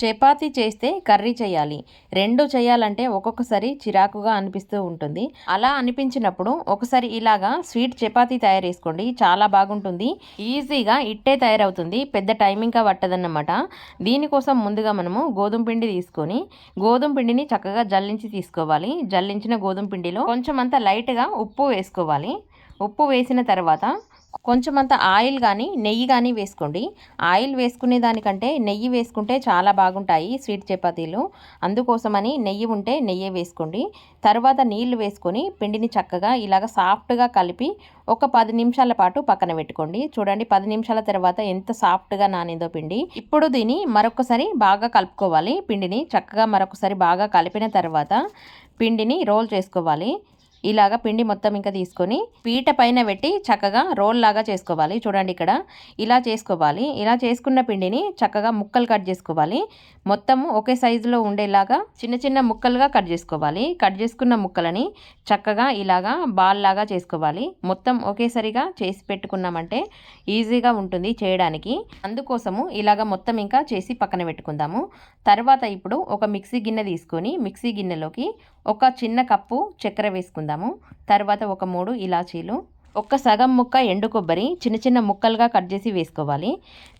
చపాతీ చేస్తే కర్రీ చేయాలి. రెండు చేయాలంటే ఒక్కొక్కసారి చిరాకుగా అనిపిస్తూ ఉంటుంది. అలా అనిపించినప్పుడు ఒకసారి ఇలాగా స్వీట్ చపాతి తయారు చేసుకోండి చాలా బాగుంటుంది. ఈజీగా ఇట్టే తయారవుతుంది. పెద్ద టైమింగ్గా పట్టదన్నమాట. దీనికోసం ముందుగా మనము గోధుమ పిండి తీసుకొని గోధుమ పిండిని చక్కగా జల్లించి తీసుకోవాలి. జల్లించిన గోధుమ పిండిలో కొంచెం అంత లైట్గా ఉప్పు వేసుకోవాలి. ఉప్పు వేసిన తర్వాత కొంచెం అంత ఆయిల్ కానీ నెయ్యి కానీ వేసుకోండి. ఆయిల్ వేసుకునే దానికంటే నెయ్యి వేసుకుంటే చాలా బాగుంటాయి స్వీట్ చపాతీలు. అందుకోసమని నెయ్యి ఉంటే నెయ్యి వేసుకోండి. తర్వాత నీళ్ళు వేసుకొని పిండిని చక్కగా ఇలాగ సాఫ్ట్గా కలిపి ఒక పది నిమిషాల పాటు పక్కన పెట్టుకోండి. చూడండి పది నిమిషాల తర్వాత ఎంత సాఫ్ట్గా నానిందో పిండి. ఇప్పుడు దీన్ని మరొకసారి బాగా కలుపుకోవాలి. పిండిని చక్కగా మరొకసారి బాగా కలిపిన తర్వాత పిండిని రోల్ చేసుకోవాలి. ఇలాగ పిండి మొత్తం ఇంకా తీసుకొని పీట పైన పెట్టి చక్కగా రోల్ లాగా చేసుకోవాలి. చూడండి ఇక్కడ. ఇలా చేసుకోవాలి. ఇలా చేసుకున్న పిండిని చక్కగా ముక్కలు కట్ చేసుకోవాలి. మొత్తం ఒకే సైజులో ఉండేలాగా చిన్న చిన్న ముక్కలుగా కట్ చేసుకోవాలి. కట్ చేసుకున్న ముక్కలని చక్కగా ఇలాగా బాల్ లాగా చేసుకోవాలి. మొత్తం ఒకేసారిగా చేసి పెట్టుకున్నామంటే ఈజీగా ఉంటుంది చేయడానికి. అందుకోసము ఇలాగ మొత్తం ఇంకా చేసి పక్కన పెట్టుకుందాము. తర్వాత ఇప్పుడు ఒక మిక్సీ గిన్నె తీసుకొని మిక్సీ గిన్నెలోకి ఒక చిన్న కప్పు చక్కెర వేసుకుందాము తర్వాత ఒక మూడు ఇలాచీలు ఒక్క సగం ముక్క ఎండు కొబ్బరి చిన్న చిన్న ముక్కలుగా కట్ చేసి వేసుకోవాలి.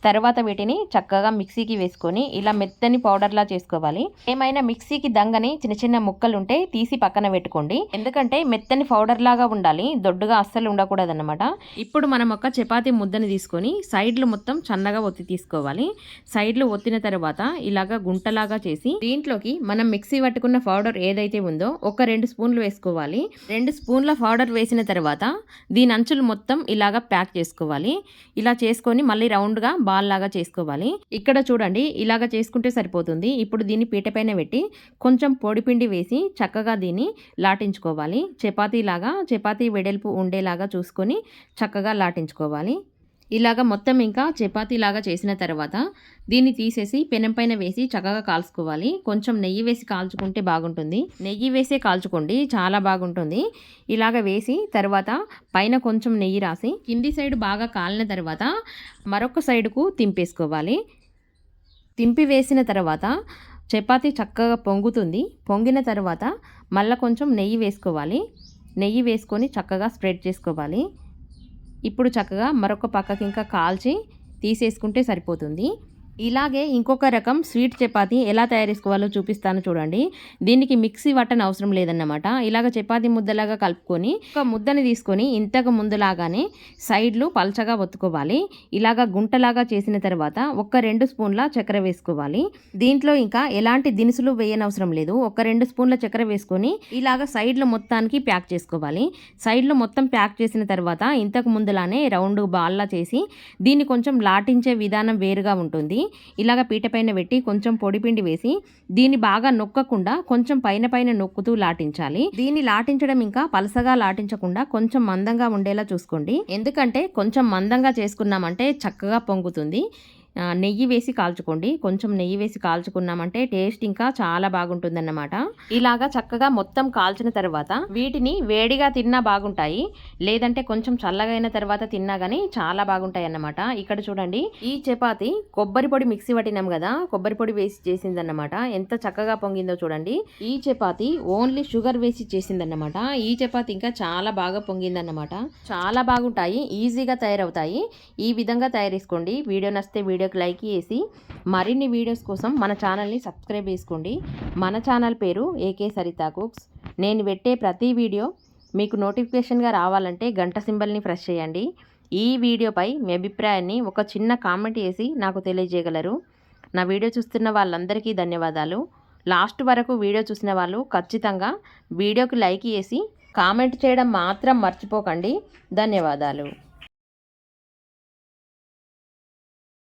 తర్వాత వీటిని చక్కగా మిక్సీకి వేసుకొని ఇలా మెత్తని పౌడర్లా చేసుకోవాలి. ఏమైనా మిక్సీకి దంగని చిన్న చిన్న ముక్కలు ఉంటే తీసి పక్కన పెట్టుకోండి. ఎందుకంటే మెత్తని పౌడర్ లాగా ఉండాలి దొడ్డుగా అస్సలు ఉండకూడదు అనమాట ఇప్పుడు మనం ఒక చపాతీ ముద్దని తీసుకొని సైడ్లు మొత్తం చన్నగా ఒత్తి తీసుకోవాలి. సైడ్లు ఒత్తిన తర్వాత ఇలాగా గుంటలాగా చేసి దీంట్లోకి మనం మిక్సీ పట్టుకున్న పౌడర్ ఏదైతే ఉందో ఒక రెండు స్పూన్లు వేసుకోవాలి. రెండు స్పూన్ల పౌడర్ వేసిన తర్వాత దీని అంచులు మొత్తం ఇలాగా ప్యాక్ చేసుకోవాలి. ఇలా చేసుకొని మళ్ళీ రౌండ్గా బాల్ లాగా చేసుకోవాలి. ఇక్కడ చూడండి ఇలాగ చేసుకుంటే సరిపోతుంది. ఇప్పుడు దీన్ని పీట పైన పెట్టి కొంచెం పొడిపిండి వేసి చక్కగా దీన్ని లాటించుకోవాలి. చపాతీ లాగా చపాతీ వెడల్పు ఉండేలాగా చూసుకొని చక్కగా లాటించుకోవాలి. ఇలాగ మొత్తం ఇంకా చపాతీలాగా చేసిన తర్వాత దీన్ని తీసేసి పెనం పైన వేసి చక్కగా కాల్చుకోవాలి. కొంచెం నెయ్యి వేసి కాల్చుకుంటే బాగుంటుంది. నెయ్యి వేసే కాల్చుకోండి. చాలా బాగుంటుంది. ఇలాగ వేసి తర్వాత పైన కొంచెం నెయ్యి రాసి కింది సైడ్ బాగా కాలిన తర్వాత మరొక సైడుకు తింపేసుకోవాలి. తింపి వేసిన తర్వాత చపాతీ చక్కగా పొంగుతుంది. పొంగిన తర్వాత మళ్ళీ కొంచెం నెయ్యి వేసుకోవాలి. నెయ్యి వేసుకొని చక్కగా స్ప్రెడ్ చేసుకోవాలి. ఇప్పుడు చక్కగా మరొక పక్కకి ఇంకా కాల్చి తీసేసుకుంటే సరిపోతుంది. ఇలాగే ఇంకొక రకం స్వీట్ చపాతి ఎలా తయారు చేసుకోవాలో చూపిస్తాను చూడండి. దీనికి మిక్సీ వట్టని అవసరం లేదన్నమాట. ఇలాగ చపాతి ముద్దలాగా కలుపుకొని ఒక ముద్దని తీసుకొని ఇంతకు ముందులాగానే సైడ్లు పలచగా ఒత్తుకోవాలి. ఇలాగ గుంటలాగా చేసిన తర్వాత ఒక రెండు స్పూన్ల చక్కెర వేసుకోవాలి. దీంట్లో ఇంకా ఎలాంటి దినుసులు వేయనవసరం లేదు. ఒక రెండు స్పూన్ల చక్కెర వేసుకొని ఇలాగ సైడ్లు మొత్తానికి ప్యాక్ చేసుకోవాలి. సైడ్లు మొత్తం ప్యాక్ చేసిన తర్వాత ఇంతకు ముందులానే రౌండ్ బాల్లా చేసి దీన్ని కొంచెం లాటించే విధానం వేరుగా ఉంటుంది. ఇలాగ పీట పైన పెట్టి కొంచెం పొడిపిండి వేసి దీన్ని బాగా నొక్కకుండా కొంచెం పైన పైన నొక్కుతూ లాటించాలి. దీన్ని లాటించడం ఇంకా పలసగా లాటించకుండా కొంచెం మందంగా ఉండేలా చూసుకోండి. ఎందుకంటే కొంచెం మందంగా చేసుకున్నామంటే చక్కగా పొంగుతుంది. నెయ్యి వేసి కాల్చుకోండి. కొంచెం నెయ్యి వేసి కాల్చుకున్నామంటే టేస్ట్ ఇంకా చాలా బాగుంటుందన్నమాట. ఇలాగా చక్కగా మొత్తం కాల్చిన తర్వాత వీటిని వేడిగా తిన్నా బాగుంటాయి. లేదంటే కొంచెం చల్లగా అయిన తర్వాత తిన్నా కానీ చాలా బాగుంటాయి అన్నమాట ఇక్కడ చూడండి ఈ చపాతి కొబ్బరి పొడి మిక్సీ పట్టినాం కదా కొబ్బరి పొడి వేసి చేసిందన్నమాట. ఎంత చక్కగా పొంగిందో చూడండి. ఈ చపాతి ఓన్లీ షుగర్ వేసి చేసిందన్నమాట. ఈ చపాతి ఇంకా చాలా బాగా పొంగిందన్నమాట. చాలా బాగుంటాయి ఈజీగా తయారవుతాయి. ఈ విధంగా తయారు చేసుకోండి. వీడియో నచ్చితే వీడియో వీడియోకి లైక్ చేసి మరిన్ని వీడియోస్ కోసం మన ఛానల్ని సబ్స్క్రైబ్ చేసుకోండి. మన ఛానల్ పేరు ఏకే సరితా కుక్స్. నేను పెట్టే ప్రతి వీడియో మీకు నోటిఫికేషన్గా రావాలంటే గంట సింబల్ని ప్రెస్ చేయండి. ఈ వీడియోపై మీ అభిప్రాయాన్ని ఒక చిన్న కామెంట్ చేసి నాకు తెలియజేయగలరు. నా వీడియో చూస్తున్న వాళ్ళందరికీ ధన్యవాదాలు. లాస్ట్ వరకు వీడియో చూసిన వాళ్ళు ఖచ్చితంగా వీడియోకి లైక్ చేసి కామెంట్ చేయడం మాత్రం మర్చిపోకండి. ధన్యవాదాలు.